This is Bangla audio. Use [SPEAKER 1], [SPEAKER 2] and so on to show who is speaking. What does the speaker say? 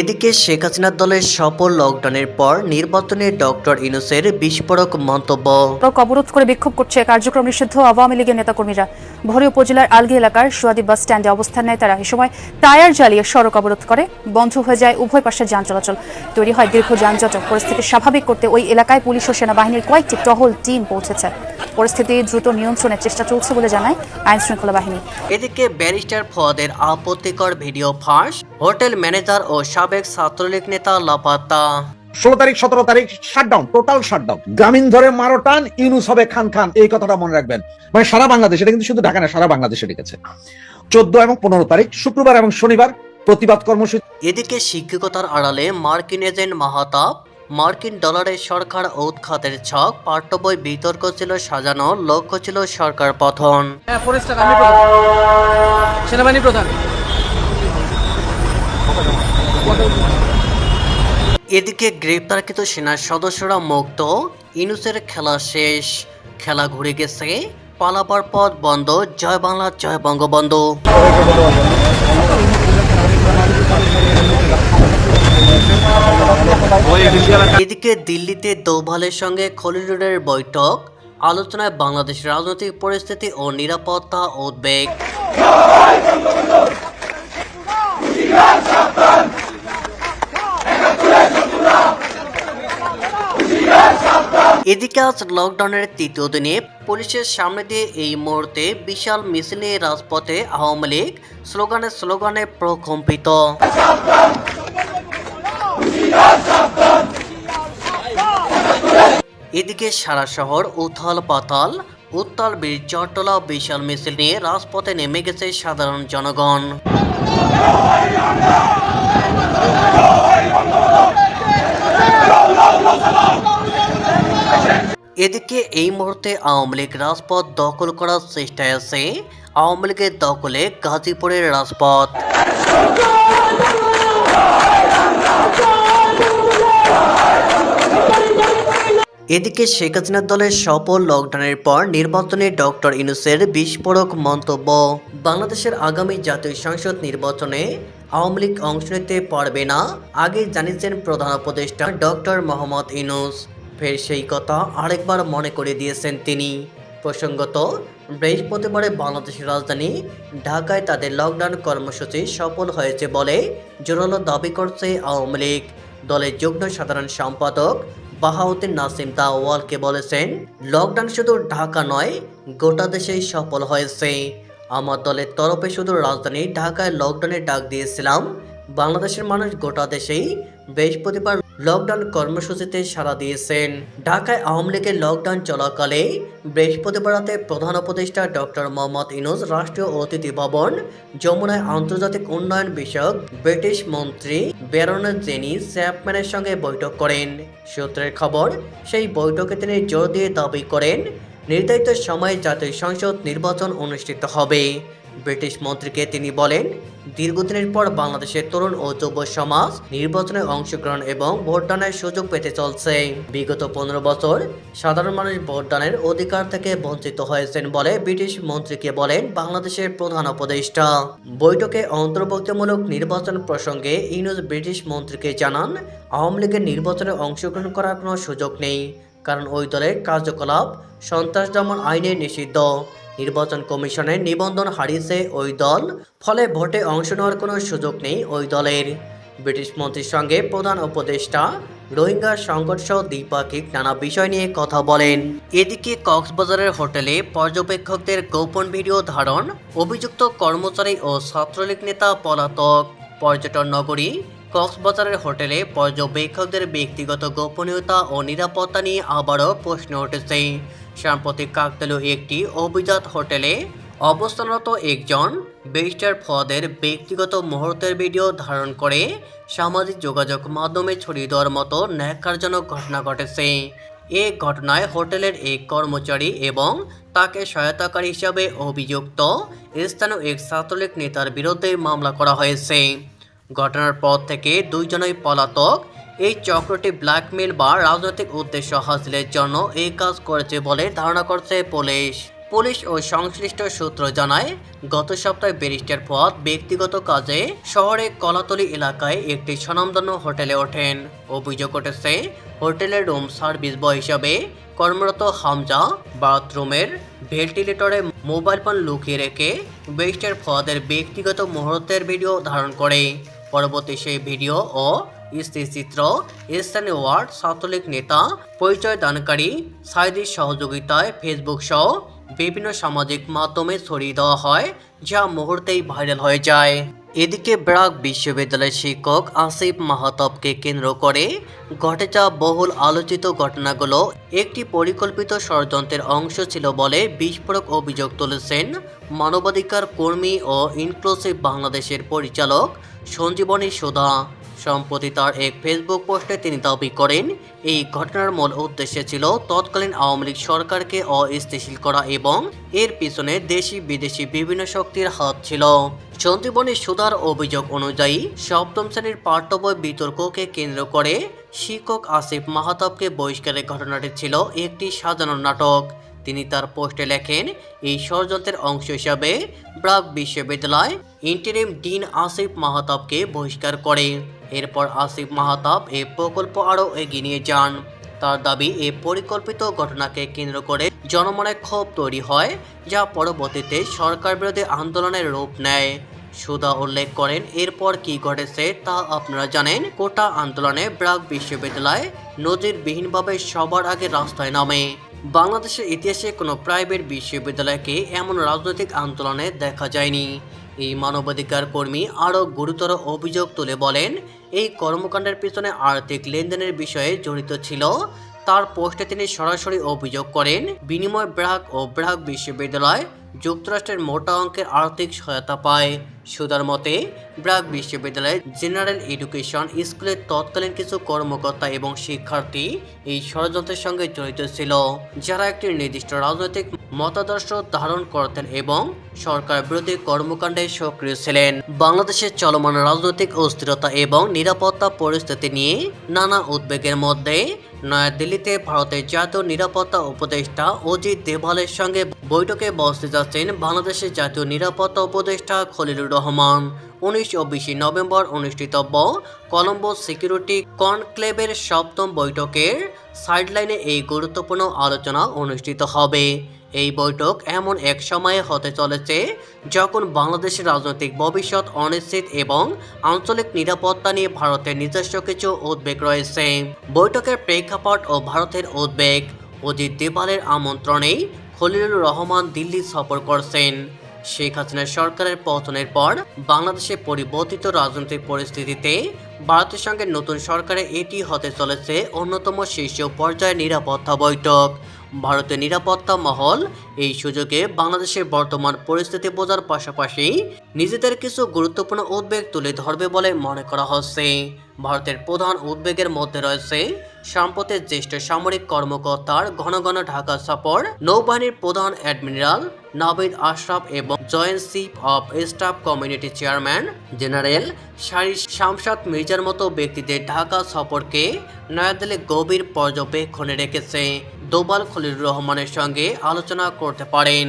[SPEAKER 1] এদিকে শেখ হাসিনার দলের সফল লকডাউনের পর নির্বাচনে ডক্টর ইনুসের বিস্ফোরক মন্তব্য।
[SPEAKER 2] অবরোধ করে বিক্ষোভ করছে কার্যক্রম নিষিদ্ধ আওয়ামী লীগের নেতাকর্মীরা। ভোরে উপজেলার আলগি এলাকার সুয়াদি বাস স্ট্যান্ডে অবস্থান নেয় তারা। এ সময় টায়ার জ্বালিয়ে সড়ক অবরোধ করে, বন্ধ হয়ে যায় উভয় পাশের যান চলাচল। তৈরি হয় দীর্ঘ যানজট পরিস্থিতি স্বাভাবিক করতে ওই এলাকায় পুলিশ ও সেনাবাহিনীর কয়েকটি টহল টিম পৌঁছেছে। পরিস্থিতি দ্রুত নিয়ন্ত্রণের চেষ্টা চলছে বলে জানায় আইন শৃঙ্খলা বাহিনী।
[SPEAKER 1] এদিকে ব্যারিস্টার ফওয়াদের আপত্তিকর ভিডিও ফাঁস, হোটেল ম্যানেজার ও সাবেক ছাত্রলীগ নেতা লাপাত্তা
[SPEAKER 3] ষোলো তারিখ সতেরো তারিখ শাটডাউন টোটাল শাটডাউন গ্রামীণ ধরে মারো টান ইউনুস হবে খান খান এই কথাটা মনে রাখবেন। মানে সারা বাংলাদেশ এটা কিন্তু শুধু ঢাকা না সারা বাংলাদেশে রেখেছে চোদ্দ এবং পনেরো তারিখ শুক্রবার এবং শনিবার প্রতিবাদ কর্মসূচি।
[SPEAKER 1] এদিকে শিক্ষকতার আড়ালে মার্কিন এজেন্ট মাহাতাব মার্কিন ডলারের সরকার উৎখাতের ছক পাঠ্য বই বিতর্ক ছিল সাজানো লক্ষ্য ছিল সরকার পথন
[SPEAKER 4] হ্যাঁ প্রধান। সেনাবাহিনী প্রধান।
[SPEAKER 1] এদিকে গ্রেপ্তারকৃত সেনার সদস্যরা মুক্ত। ইনুসের খেলা শেষ। খেলা ঘুরে গেছে। পালাবার পথ বন্ধ। জয় বাংলা, জয় বঙ্গবন্ধু। এদিকে দিল্লিতে দোভালের সঙ্গে খলিলুরের বৈঠক। আলোচনায় বাংলাদেশের রাজনৈতিক পরিস্থিতি ও নিরাপত্তা উদ্বেগ। এদিকে আজ লকডাউনের তৃতীয় দিনে পুলিশের সামনে দিয়ে এই মুহূর্তে বিশাল মিছিল নিয়ে রাজপথে আওয়ামী লীগ স্লোগানে স্লোগানে প্রকম্পিত। এদিকে সারা শহর উথাল পাতাল, উত্তাল বীর চট্টলা বিশাল মিছিল নিয়ে রাজপথে নেমে গেছে সাধারণ জনগণ। এদিকে এই মুহূর্তে আওয়ামী লীগ রাজপথ দখল করার চেষ্টায় আছে। আওয়ামী লীগের দখলে গাজীপুরের রাজপথ। এদিকে শেখ হাসিনার দলের সফল লকডাউনের পর নির্বাচনে ডক্টর ইনুসের বিস্ফোরক মন্তব্য। বাংলাদেশের আগামী জাতীয় সংসদ নির্বাচনে আওয়ামী লীগ অংশ নিতে পারবে না, আগে জানিয়েছেন প্রধান উপদেষ্টা ডক্টর মোহাম্মদ ইনুস ফের সেই কথা আরেকবার মনে করে দিয়েছেন তিনি। প্রসঙ্গত, বৃহস্পতিবারে বাংলাদেশের রাজধানী ঢাকায় তাদের লকডাউন কর্মসূচি সফল হয়েছে বলে জোরালো দাবি করছে আওয়ামী লীগ। দলের যুগ্ম সাধারণ সম্পাদক বাহাউদ্দিন নাসিম দাওয়ালকে বলেছেন, লকডাউন শুধু ঢাকা নয়, গোটা দেশেই সফল হয়েছে। আমার দলের তরফে শুধু রাজধানী ঢাকায় লকডাউনের ডাক দিয়েছিলাম। বাংলাদেশের মানুষ গোটা দেশেই বৃহস্পতিবার লকডাউন কর্মসূচিতে সাড়া দিয়েছেন। ঢাকায় আওয়ামী লীগের লকডাউন চলাকালে বৃহস্পতিবার প্রধান উপদেষ্টা ডক্টর মোহাম্মদ ইনুজ রাষ্ট্রীয় অতিথি ভবন, যমুনায় আন্তর্জাতিক উন্নয়ন বিষয়ক ব্রিটিশ মন্ত্রী ব্যারন জেনি স্যাপম্যানের সঙ্গে বৈঠক করেন। সূত্রের খবর, সেই বৈঠকে তিনি জোর দিয়ে দাবি করেন, নির্ধারিত সময়ে জাতীয় সংসদ নির্বাচন অনুষ্ঠিত হবে। ব্রিটিশ মন্ত্রীকে তিনি বলেন, দীর্ঘদিনের পর বাংলাদেশের তরুণ ও যুব সমাজ নির্বাচনে অংশগ্রহণ এবং ভোটদানের সুযোগ পেতে চলছে। বিগত পনেরো বছর সাধারণ মানুষ ভোটদানের অধিকার থেকে বঞ্চিত হয়েছেন বলে ব্রিটিশ মন্ত্রীকে বলেন বাংলাদেশের প্রধান উপদেষ্টা। বৈঠকে অন্তর্ভুক্তিমূলক নির্বাচন প্রসঙ্গে ইউনুস ব্রিটিশ মন্ত্রীকে জানান, আওয়ামী লীগের নির্বাচনে অংশগ্রহণ করার কোনো সুযোগ নেই, কারণ ওই দলের কার্যকলাপ সন্ত্রাস দমন আইনে নিষিদ্ধ। নির্বাচন কমিশনের নিবন্ধন হারিয়েছে ওই দল, ফলে ভোটে অংশ নেওয়ার কোনো সুযোগ নেই ওই দলের। ব্রিটিশ মন্ত্রীর সঙ্গে প্রধান উপদেষ্টা রোহিঙ্গা সংকট সহ দ্বিপাক্ষিক নানা বিষয় নিয়ে কথা বলেন। এদিকে কক্সবাজারের হোটেলে পর্যবেক্ষকদের গোপন ভিডিও ধারণ, অভিযুক্ত কর্মচারী ও ছাত্রলীগ নেতা পলাতক। পর্যটন নগরী কক্সবাজারের হোটেলে পর্যবেক্ষকদের ব্যক্তিগত গোপনীয়তা ও নিরাপত্তা নিয়ে আবারও প্রশ্ন উঠেছে। সাম্প্রতিক কাকতালু একটি অভিজাত হোটেলে অবস্থানরত একজন বেস্টার ফদের ব্যক্তিগত মুহূর্তের ভিডিও ধারণ করে সামাজিক যোগাযোগ মাধ্যমে ছড়িয়ে দেওয়ার মতো ন্যাক্কারজনক ঘটনা ঘটেছে। এ ঘটনায় হোটেলের এক কর্মচারী এবং তাকে সহায়তাকারী হিসাবে অভিযুক্ত স্থানীয় এক ছাত্রলীগ নেতার বিরুদ্ধে মামলা করা হয়েছে। ঘটনার পর থেকে দুইজনই পলাতক। এই চক্রটি ব্ল্যাকমেল বা রাজনৈতিক উদ্দেশ্য হাসিলের জন্য এই কাজ করেছে বলে ধারণা করছে পুলিশ। পুলিশ ও সংশ্লিষ্ট সূত্র জানায়, গত সপ্তাহে ব্যারিস্টার পদ ব্যক্তিগত কাজে শহরে কলাতলি এলাকায় একটি স্বনামধন্য হোটেলে ওঠেন। অভিযোগ উঠেছে, হোটেলের রুম সার্ভিস বয় হিসাবে কর্মরত হামজা বাথরুমের ভেন্টিলেটরে মোবাইল ফোন লুকিয়ে রেখে ব্যারিস্টার ফদের ব্যক্তিগত মুহূর্তের ভিডিও ধারণ করে। পরবর্তী সেই ভিডিও ও স্থিরচিত্র স্থানীয় ওয়ার্ড, ছাত্রলীগ নেতা, পরিচয় দানকারী, সাইদির সহযোগিতায় ফেসবুক সহ বিভিন্ন সামাজিক মাধ্যমে ছড়িয়ে দেওয়া হয়, যা মুহূর্তেই ভাইরাল হয়ে যায়। এদিকে ব্রাক বিশ্ববিদ্যালয়ের শিক্ষক আসিফ মাহাতবকে কেন্দ্র করে ঘটে যাওয়া বহুল আলোচিত ঘটনাগুলো। একটি পরিকল্পিত ষড়যন্ত্রের অংশ ছিল বলে বিস্ফোরক অভিযোগ তুলেছেন মানবাধিকার কর্মী ও ইনক্লুসিভ বাংলাদেশের পরিচালক সঞ্জীবনী সুধা। সম্প্রতি তার এক ফেসবুক পোস্টে তিনি দাবি করেন, এই ঘটনার মূল উদ্দেশ্য ছিল তৎকালীন আওয়ামী লীগ সরকারকে অস্থিতিশীল করা এবং এর পিছনে দেশি বিদেশি বিভিন্ন শক্তির হাত ছিল। সঞ্জীবনী সুধার অভিযোগ অনুযায়ী, সপ্তম শ্রেণির পাঠ্য বই বিতর্ককে কেন্দ্র করে শিক্ষক আসিফ মাহাতাবকে বহিষ্কারের ঘটনাটি ছিল একটি সাজানো নাটক। তিনি তার পোস্টে লেখেন, এই ষড়যন্ত্রের অংশ হিসাবে ব্রাক বিশ্ববিদ্যালয় ইন্টারিম ডিন আসিফ মাহাতাবকে বহিষ্কার করে। এরপর আসিফ মাহাতাব এই প্রকল্প আরও এগিয়ে নিয়ে যান। তার দাবি এই পরিকল্পিত ঘটনাকে কেন্দ্র করে জনমনে ক্ষোভ তৈরি হয়, যা পরবর্তীতে সরকার বিরোধী আন্দোলনের রূপ নেয়। সুদা উল্লেখ করেন, এরপর কি ঘটেছে তা আপনারা জানেন, কোটা আন্দোলনে ব্রাক বিশ্ববিদ্যালয় নজিরবিহীনভাবে সবার আগে রাস্তায় নামে। বাংলাদেশের ইতিহাসে কোনো প্রাইভেট বিশ্ববিদ্যালয়কে এমন রাজনৈতিক আন্দোলনে দেখা যায়নি। এই মানবাধিকার কর্মী আরও গুরুতর অভিযোগ তুলে বলেন, এই কর্মকাণ্ডের পিছনে আর্থিক লেনদেনের বিষয়ে জড়িত ছিল। তার পোস্টে তিনি সরাসরি অভিযোগ করেন, বিনিময় ব্রাক ও ব্রাক বিশ্ববিদ্যালয় যুক্তরাষ্ট্রের মোটা অঙ্কের আর্থিক সহায়তা পায়। সুদার মতে, ব্রাক বিশ্ববিদ্যালয়ের জেনারেল এডুকেশন স্কুলের তৎকালীন কিছু কর্মকর্তা এবং শিক্ষার্থী এই ষড়যন্ত্রের সঙ্গে জড়িত ছিল, যারা একটি নির্দিষ্ট রাজনৈতিক মতাদর্শ ধারণ করতেন এবং সরকার বিরোধী কর্মকাণ্ডে সক্রিয় ছিলেন। বাংলাদেশের চলমান রাজনৈতিক অস্থিরতা এবং নিরাপত্তা পরিস্থিতি নিয়ে নানা উদ্বেগের মধ্যে নয়াদিল্লিতে ভারতের জাতীয় নিরাপত্তা উপদেষ্টা অজিত দেভালের সঙ্গে বৈঠকে বসতে যাচ্ছেন বাংলাদেশের জাতীয় নিরাপত্তা উপদেষ্টা খলিলুর রহমান। উনিশ ও বিশে নভেম্বর অনুষ্ঠিতব্য কলম্বো সিকিউরিটি কনক্লেভের সপ্তম বৈঠকের সাইডলাইনে এই গুরুত্বপূর্ণ আলোচনা অনুষ্ঠিত হবে। এই বৈঠক এমন এক সময়ে হতে চলেছে যখন বাংলাদেশের রাজনৈতিক ভবিষ্যৎ অনিশ্চিত এবং আঞ্চলিক নিরাপত্তা নিয়ে ভারতের নিজস্ব কিছু উদ্বেগ রয়েছে। বৈঠকের প্রেক্ষাপট ও ভারতের উদ্বেগ, অজিত দেবালের আমন্ত্রণেই খলিলুর রহমান দিল্লি সফর করছেন। শেখ হাসিনা সরকারের পতনের পর বাংলাদেশে পরিবর্তিত রাজনৈতিক পরিস্থিতিতে ভারতের সঙ্গে নতুন সরকারে এটি হতে চলেছে অন্যতম শীর্ষ পর্যায়ের নিরাপত্তা বৈঠক। ভারতের নিরাপত্তা মহল এই সুযোগে বাংলাদেশের বর্তমান পরিস্থিতি বোঝার পাশাপাশি নিজেদের কিছু গুরুত্বপূর্ণ উদ্বেগ তুলে ধরবে বলে মনে করা হচ্ছে। ভারতের প্রধান উদ্বেগের মধ্যে রয়েছে সম্প্রতি জ্যেষ্ঠ সামরিক কর্মকর্তার ঘন ঘন ঢাকা সফর, নৌবাহিনীর প্রধান অ্যাডমিরাল নাবিদ আশরাফ এবং joint chief of staff committee chairman general Sahir Shamshad মির্জার মতো ব্যক্তিদের ঢাকা সফরকে নয়াদিল্লি গভীর পর্যবেক্ষণে রেখেছে দোবাল খলিল রহমানের সঙ্গে আলোচনা করতে পারেন।